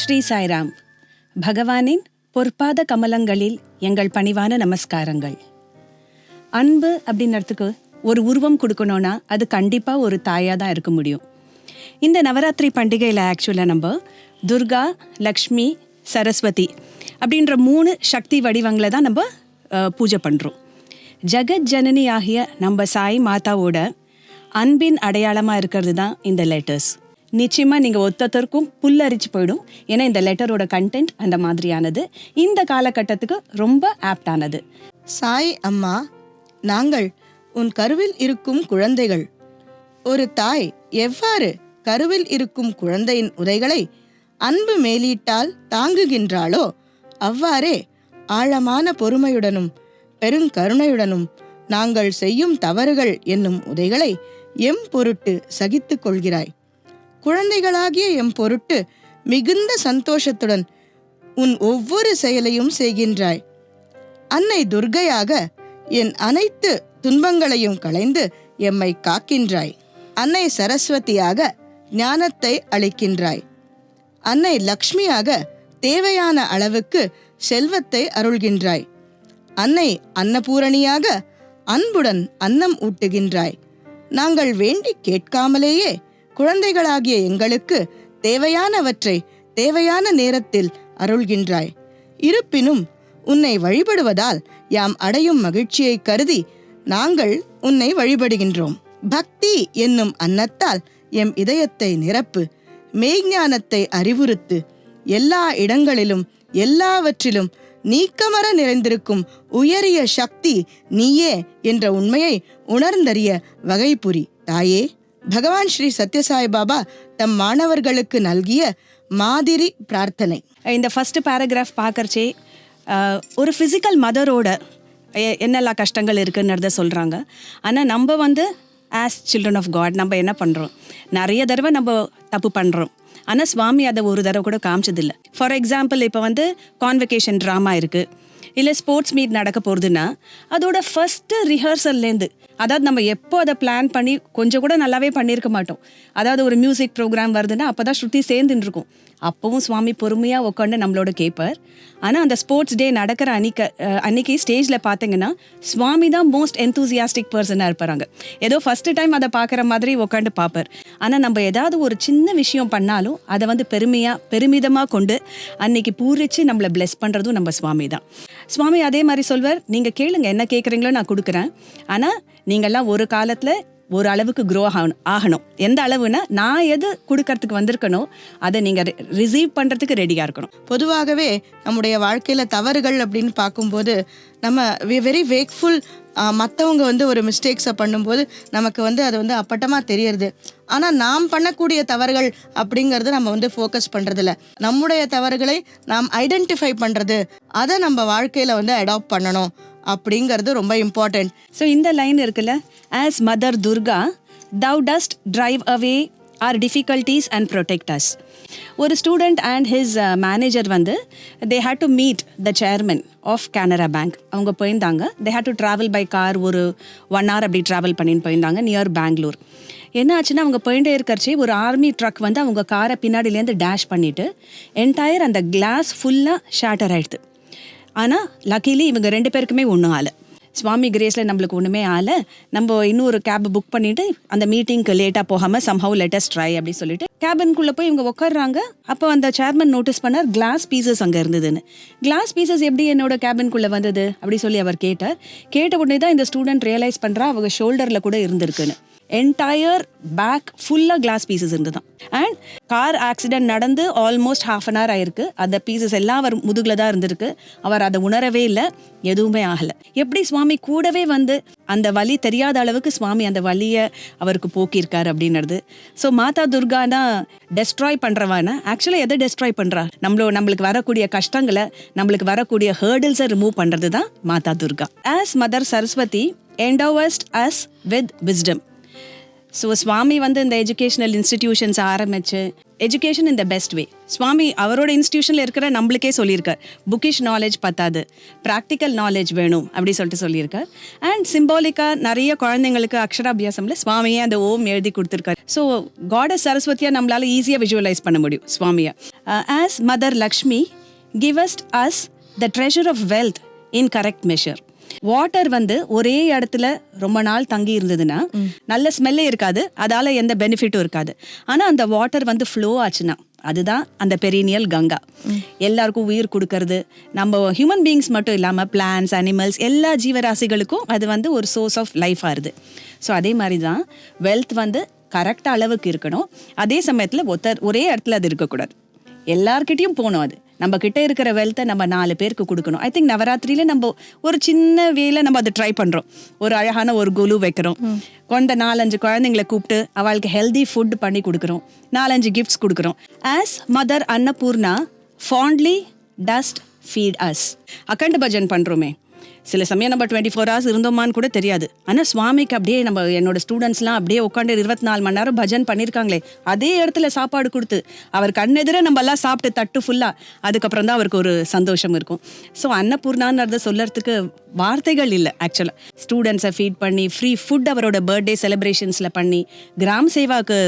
ஸ்ரீ சாய்ராம். பகவானின் பொற்பாத கமலங்களில் எங்கள் பணிவான நமஸ்காரங்கள். அன்பு அப்படின்றதுக்கு ஒரு உருவம் கொடுக்கணும்னா அது கண்டிப்பாக ஒரு தாயாக தான் இருக்க முடியும். இந்த நவராத்திரி பண்டிகையில் ஆக்சுவலாக நம்ம துர்கா லக்ஷ்மி சரஸ்வதி அப்படின்ற மூணு சக்தி வடிவங்களை தான் நம்ம பூஜை பண்ணுறோம் ஜெகத் ஜனனி ஆகிய நம்ம சாய் மாதாவோட அன்பின் அடையாளமாக இருக்கிறது தான் இந்த லெட்டர்ஸ் நிச்சயமாக நீங்கள் ஒத்தொத்தருக்கும் புல்லரிச்சு போயிடும். ஏன்னா இந்த லெட்டரோட கண்டென்ட் அந்த மாதிரியானது. இந்த காலகட்டத்துக்கு ரொம்ப ஆப்டானது. சாய் அம்மா நாங்கள் உன் கருவில் இருக்கும் குழந்தைகள். ஒரு தாய் எவ்வாறு கருவில் இருக்கும் குழந்தையின் உதைகளை அன்பு மேலீட்டால் தாங்குகின்றாளோ அவ்வாறே ஆழமான பொறுமையுடனும் பெருங்கருணையுடனும் நாங்கள் செய்யும் தவறுகள் என்னும் உதைகளை எம் பொருட்டு சகித்துக் கொள்கிறாய். குழந்தைகளாகிய எம் பொருட்டு மிகுந்த சந்தோஷத்துடன் உன் ஒவ்வொரு செயலையும் செய்கின்றாய். அன்னை துர்கையாக என் அனைத்து துன்பங்களையும் களைந்து எம்மை காக்கின்றாய். அன்னை சரஸ்வதியாக ஞானத்தை அளிக்கின்றாய். அன்னை லக்ஷ்மியாக தேவையான அளவுக்கு செல்வத்தை அருள்கின்றாய். அன்னை அன்னபூரணியாக அன்புடன் அன்னம் ஊட்டுகின்றாய். நாங்கள் வேண்டி கேட்காமலேயே குழந்தைகளாகிய எங்களுக்கு தேவையானவற்றை தேவையான நேரத்தில் அருள்கின்றாய். இருப்பினும் உன்னை வழிபடுவதால் யாம் அடையும் மகிழ்ச்சியை கருதி நாங்கள் உன்னை வழிபடுகின்றோம். பக்தி என்னும் அன்னத்தால் எம் இதயத்தை நிரப்பு மெய்ஞானத்தை அறிவுறுத்து எல்லா இடங்களிலும் எல்லாவற்றிலும் நீக்கமர நிறைந்திருக்கும் உயரிய சக்தி நீயே என்ற உண்மையை உணர்ந்தறிய வகைபுரி. தாயே பகவான் ஸ்ரீ சத்யசாய் பாபா தம் மாணவர்களுக்கு நல்கிய மாதிரி பிரார்த்தனை. இந்த ஃபர்ஸ்ட் பேராகிராஃப் பார்க்கறச்சே ஒரு ஃபிசிக்கல் மதரோட என்னெல்லாம் கஷ்டங்கள் இருக்குன்றத சொல்கிறாங்க ஆனால் நம்ம வந்து ஆஸ் சில்ட்ரன் ஆஃப் காட் நம்ம என்ன பண்ணுறோம் நிறைய தடவை நம்ம தப்பு பண்ணுறோம் ஆனால் சுவாமி அதை ஒரு தடவை கூட காமிச்சதில்லை. ஃபார் எக்ஸாம்பிள் இப்போ வந்து கான்வெகேஷன் ட்ராமா இருக்குது இல்லை ஸ்போர்ட்ஸ் மீட் நடக்க போகிறதுன்னா அதோட ஃபஸ்ட்டு ரிஹர்சல்லேருந்து அதாவது நம்ம எப்போ அதை பிளான் பண்ணி கொஞ்சம் கூட நல்லாவே பண்ணியிருக்க மாட்டோம். அதாவது ஒரு மியூசிக் ப்ரோக்ராம் வருதுன்னா அப்போ தான் ஸ்ருதி சேர்ந்துன்னு இருக்கும் அப்போவும் சுவாமி பொறுமையாக உட்காந்து நம்மளோட கேட்பார் ஆனால் அந்த ஸ்போர்ட்ஸ் டே நடக்கிற அன்னைக்கு அன்னைக்கு ஸ்டேஜில் பார்த்தீங்கன்னா சுவாமி தான் மோஸ்ட் என்தூசியாஸ்டிக் பர்சனாக இருப்பாங்க ஏதோ ஃபஸ்ட்டு டைம் அதை பார்க்குற மாதிரி உட்காந்து பார்ப்பார் ஆனால் நம்ம ஏதாவது ஒரு சின்ன விஷயம் பண்ணாலும் அதை வந்து பெருமையாக பெருமிதமாக கொண்டு அன்னைக்கு பூரிச்சு நம்மளை பிளெஸ் பண்ணுறதும் நம்ம சுவாமி தான். சுவாமி அதே மாதிரி சொல்வார் நீங்கள் கேளுங்க என்ன கேட்குறீங்களோ நான் கொடுக்குறேன். ஆனால் நீங்கள்லாம் ஒரு காலத்தில் ஒரு அளவுக்கு க்ரோ ஆகணும் ஆகணும். எந்த அளவுனா நான் எது கொடுக்கறதுக்கு வந்திருக்கனோ அதை நீங்கள் ரிசீவ் பண்ணுறதுக்கு ரெடியாக இருக்கணும். பொதுவாகவே நம்முடைய வாழ்க்கையில் தவறுகள் அப்படின்னு பார்க்கும்போது நம்ம வெரி வேக்ஃபுல் மற்றவங்க வந்து ஒரு மிஸ்டேக்ஸை பண்ணும்போது நமக்கு வந்து அது வந்து அப்பட்டமாக தெரியறது. ஆனால் நாம் பண்ணக்கூடிய தவறுகள் அப்படிங்கிறது நம்ம வந்து ஃபோக்கஸ் பண்ணுறதில்ல நம்முடைய தவறுகளை நாம் ஐடென்டிஃபை பண்ணுறது அதை நம்ம வாழ்க்கையில் வந்து அடாப்ட் பண்ணணும். அப்படிங்கிறது ரொம்ப இம்பார்ட்டண்ட் ஸோ இந்த லைன் இருக்குல்ல as mother Durga thou dost drive away our difficulties and protect us ஒரு ஸ்டூடெண்ட் அண்ட் ஹிஸ் மேனேஜர் வந்து they had to meet the chairman of Canara Bank அவங்க போயிருந்தாங்க. They had to travel by car ஒரு one hour அப்படி travel பண்ணின்னு போயிருந்தாங்க near Bangalore என்ன ஆச்சுன்னா அவங்க போயிட்டே இருக்கறச்சே ஒரு ஆர்மி ட்ரக் வந்து அவங்க காரை பின்னாடிலேருந்து டேஷ் பண்ணிவிட்டு என்டையர் அந்த கிளாஸ் ஃபுல்லாக ஷேட்டர் ஆகிடுது ஆனால் லக்கிலி இவங்க ரெண்டு பேருக்குமே ஒன்றும் ஆலை சுவாமி கிரேஸில் நம்மளுக்கு ஒன்றுமே ஆலை நம்ம இன்னொரு கேப் புக் பண்ணிவிட்டு அந்த மீட்டிங்க்கு லேட்டாக போகாமல் சம்ஹவ் லெட்டஸ்ட் ட்ரை அப்படின்னு சொல்லிட்டு கேபின்குள்ளே போய் இவங்க உட்காடுறாங்க அப்போ அந்த சேர்மன் நோட்டீஸ் பண்ணார் கிளாஸ் பீசஸ் அங்கே இருந்ததுன்னு. கிளாஸ் பீசஸ் எப்படி என்னோட கேபின்குள்ளே வந்தது? அப்படி சொல்லி அவர் கேட்டார். கேட்ட உடனே தான் இந்த ஸ்டூடெண்ட் ரியலைஸ் பண்ணுறா அவங்க ஷோல்டரில் கூட இருந்திருக்குன்னு. என்டையர் பேக் ஃபுல்லாக கிளாஸ் பீசஸ் இருந்துதான். அண்ட் கார் ஆக்சிடென்ட் நடந்து ஆல்மோஸ்ட் ஹாஃப் அன் ஹவர் ஆயிருக்கு. அந்த பீசஸ் எல்லாம் அவர் முதுகில் தான் இருந்திருக்கு. அவர் அதை உணரவே இல்லை எதுவுமே ஆகலை. எப்படி சுவாமி கூடவே வந்து அந்த வலி தெரியாத அளவுக்கு சுவாமி அந்த வலியை அவருக்கு போக்கியிருக்காரு அப்படின்றது. ஸோ மாதா துர்கானா டெஸ்ட்ராய் பண்ணுறவானா ஆக்சுவலாக எதை டெஸ்ட்ராய் பண்ணுறா நம்மளோ நம்மளுக்கு வரக்கூடிய கஷ்டங்களை நம்மளுக்கு வரக்கூடிய ஹேர்டில்ஸை ரிமூவ் பண்ணுறது தான் மாதா Durga. As mother Saraswati endowest us with wisdom so Swami வந்து இந்த எஜுகேஷனல் இன்ஸ்டிடியூஷன்ஸ் ஆரம்பிச்சு education in the best way Swami அவரோட இன்ஸ்டியூஷனில் இருக்கிற நம்மளுக்கே சொல்லியிருக்கார். புக்கிஷ் நாலேஜ் பத்தாது. ப்ராக்டிக்கல் நாலேஜ் வேணும் அப்படி சொல்லிட்டு சொல்லியிருக்கார். அண்ட் சிம்பாலிக்காக நிறைய குழந்தைங்களுக்கு அக்ஷராபியாசம்ல சுவாமியே அந்த ஓம் எழுதி கொடுத்துருக்காரு. ஸோ காட சரஸ்வதியாக நம்மளால ஈஸியாக விஷுவலைஸ் பண்ண முடியும் சுவாமியை. As mother Lakshmi givest us the treasure of wealth in correct measure water வந்து ஒரே இடத்துல ரொம்ப நாள் தங்கி இருந்ததுன்னா நல்ல ஸ்மெல்லே இருக்காது அதால எந்த பெனிஃபிட்டும் இருக்காது. ஆனா அந்த வாட்டர் வந்து ஃப்ளோ ஆச்சுன்னா அதுதான் அந்த பெரினியல் கங்கா. எல்லாருக்கும் உயிர் கொடுக்கறது. நம்ம ஹியூமன் பீயிங்ஸ் மட்டும் இல்லாமல் பிளான்ஸ் அனிமல்ஸ் எல்லா ஜீவராசிகளுக்கும் அது வந்து ஒரு சோர்ஸ் ஆஃப் லைஃப் ஆகுது ஸோ அதே மாதிரி தான் வெல்த் வந்து கரெக்ட் அளவுக்கு இருக்கணும். அதே சமயத்தில் ஒருத்தர் ஒரே இடத்துல அது இருக்கக்கூடாது. எல்லார்கிட்டயும் போகணும் அது. நம்ம கிட்ட இருக்கிற வெல்த்தை நம்ம நாலு பேருக்கு கொடுக்கணும். ஐ திங்க் நவராத்திரியில நம்ம ஒரு சின்ன வேல நம்ம அதை ட்ரை பண்றோம். ஒரு அழகான ஒரு குலு வைக்கிறோம். கொண்ட நாலஞ்சு குழந்தைங்களை கூப்பிட்டு அவளுக்கு ஹெல்தி ஃபுட் பண்ணி கொடுக்குறோம். நாலஞ்சு கிஃப்ட்ஸ் கொடுக்குறோம். As mother Annapurna fondly dost feed us அக்கண்ட bhajan பண்றோமே. சில சமயம் நம்ம டுவெண்ட்டி ஃபோர் ஹவர்ஸ் இருந்தோமான்னு கூட தெரியாது. ஆனால் சுவாமிக்கு அப்படியே நம்ம என்னோட ஸ்டூடெண்ட்ஸ்லாம் அப்படியே உட்காந்து இருபத்தி நாலு மணி நேரம் பஜன் பண்ணியிருக்காங்களே அதே இடத்துல சாப்பாடு கொடுத்து அவர் கண்ணெதிர நம்ம எல்லாம் சாப்பிட்டு தட்டு ஃபுல்லாக அதுக்கப்புறம் தான் அவருக்கு ஒரு சந்தோஷம் இருக்கும். ஸோ அன்னபூர்ணான்றத சொல்லறதுக்கு வார்த்தைகள் இல்லை ஆக்சுவலாக ஸ்டூடெண்ட்ஸை ஃபீட் பண்ணி ஃப்ரீ ஃபுட் அவரோட பர்த்டே செலிப்ரேஷன்ஸில் பண்ணி கிராம் சேவாக்கு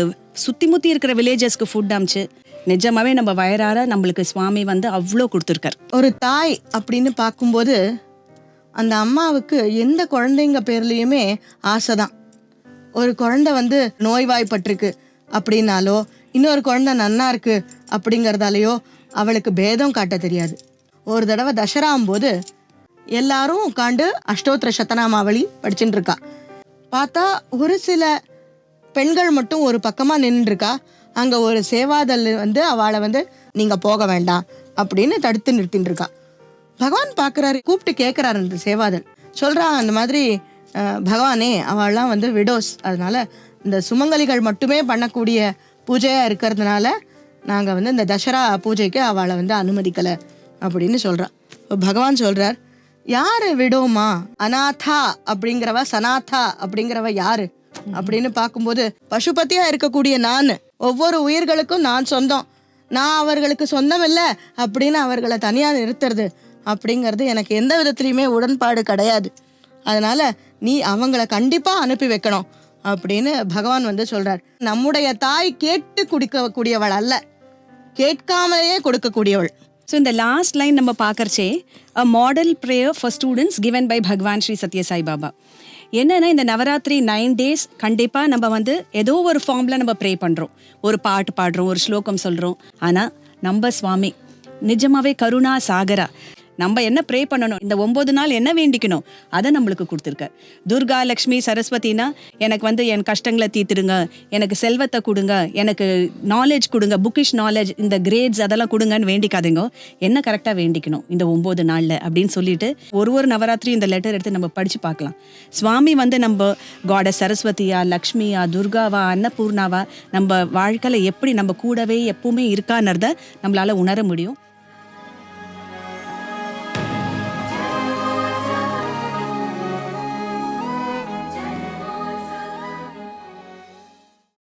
சுற்றி முற்றி இருக்கிற வில்லேஜஸ்க்கு ஃபுட் அமிச்சு நிஜமாவே நம்ம வயறார நம்மளுக்கு சுவாமி வந்து அவ்வளோ கொடுத்துருக்கார். ஒரு தாய் அப்படின்னு பார்க்கும்போது அந்த அம்மாவுக்கு எந்த குழந்தைங்க பேர்லேயுமே ஆசை தான் ஒரு குழந்தை வந்து நோய்வாய்ப்பட்டிருக்கு அப்படின்னாலோ இன்னொரு குழந்தை நன்னா இருக்கு அப்படிங்கிறதாலேயோ அவளுக்கு பேதம் காட்ட தெரியாது. ஒரு தடவை தசராம் போது எல்லாரும் உட்காந்து அஷ்டோத்திர சத்தனாமாவளி படிச்சுட்டு இருக்கா. பார்த்தா ஒரு சில பெண்கள் மட்டும் ஒரு பக்கமாக நின்றுருக்கா அங்கே ஒரு சேவாதல் வந்து அவளை வந்து நீங்கள் போக வேண்டாம் அப்படின்னு தடுத்து நிறுத்தின்னு இருக்கா. பகவான் பார்க்குறாரு கூப்பிட்டு கேட்குறாரு அந்த சேவாதல். சொல்கிறான் அந்த மாதிரி பகவானே அவள்லாம் வந்து விடோஸ் அதனால் இந்த சுமங்கலிகள் மட்டுமே பண்ணக்கூடிய பூஜையாக இருக்கிறதுனால நாங்கள் வந்து இந்த தசரா பூஜைக்கு அவளை வந்து அனுமதிக்கலை அப்படின்னு சொல்றா. இப்போ பகவான் சொல்கிறார் யார் விடோமா? அநாதா அப்படிங்கிறவ சனாதா அப்படிங்கிறவ யாரு? அப்படின்னு பார்க்கும்போது பசுபதியா இருக்கக்கூடிய நான் ஒவ்வொரு உயிர்களுக்கும் நான் சொந்தம். நான் அவர்களுக்கு சொந்தம் இல்லை அப்படின்னு அவர்களை தனியாக நிறுத்துறது. அப்படிங்கிறது எனக்கு எந்த விதத்துலையுமே உடன்பாடு கிடையாது. அதனால நீ அவங்கள கண்டிப்பாக அனுப்பி வைக்கணும் அப்படின்னு பகவான் வந்து சொல்றார். நம்முடைய தாய் கேட்டு குடிக்கக்கூடியவள் அல்ல. கேட்காமலேயே கொடுக்கக்கூடியவள். ஸோ இந்த லாஸ்ட் லைன் நம்ம பார்க்கறச்சே a model prayer for students given by Bhagawan Sri Sathya Sai Baba. என்னன்னா இந்த நவராத்திரி நைன் டேஸ் கண்டிப்பாக நம்ம வந்து ஏதோ ஒரு ஃபார்மில் நம்ம ப்ரே பண்ணுறோம் ஒரு பாட்டு பாடுறோம் ஒரு ஸ்லோகம் சொல்கிறோம் ஆனால் நம்ம சுவாமி நிஜமாவே கருணா சாகரா. நம்ம என்ன ப்ரே பண்ணணும்? இந்த ஒம்பது நாள் என்ன வேண்டிக்கணும்? அதை நம்மளுக்கு கொடுத்துருக்க. துர்கா லக்ஷ்மி சரஸ்வதினா எனக்கு வந்து என் கஷ்டங்களை தீர்த்துடுங்க. எனக்கு செல்வத்தை கொடுங்க. எனக்கு நாலேஜ் கொடுங்க. புக்கிஷ் நாலேஜ் இந்த கிரேட்ஸ் அதெல்லாம் கொடுங்கன்னு வேண்டிக்காதீங்க. என்ன கரெக்டாக வேண்டிக்கணும் இந்த ஒம்பது நாளில் அப்படின்னு சொல்லிட்டு ஒரு ஒரு நவராத்திரியும் இந்த லெட்டர் எடுத்து நம்ம படித்து பார்க்கலாம். சுவாமி வந்து நம்ம காட சரஸ்வதியா லக்ஷ்மியா துர்காவா அன்னபூர்ணாவா நம்ம வாழ்க்கையில் எப்படி நம்ம கூடவே எப்பவுமே இருக்கான்றத நம்மளால உணர முடியும்.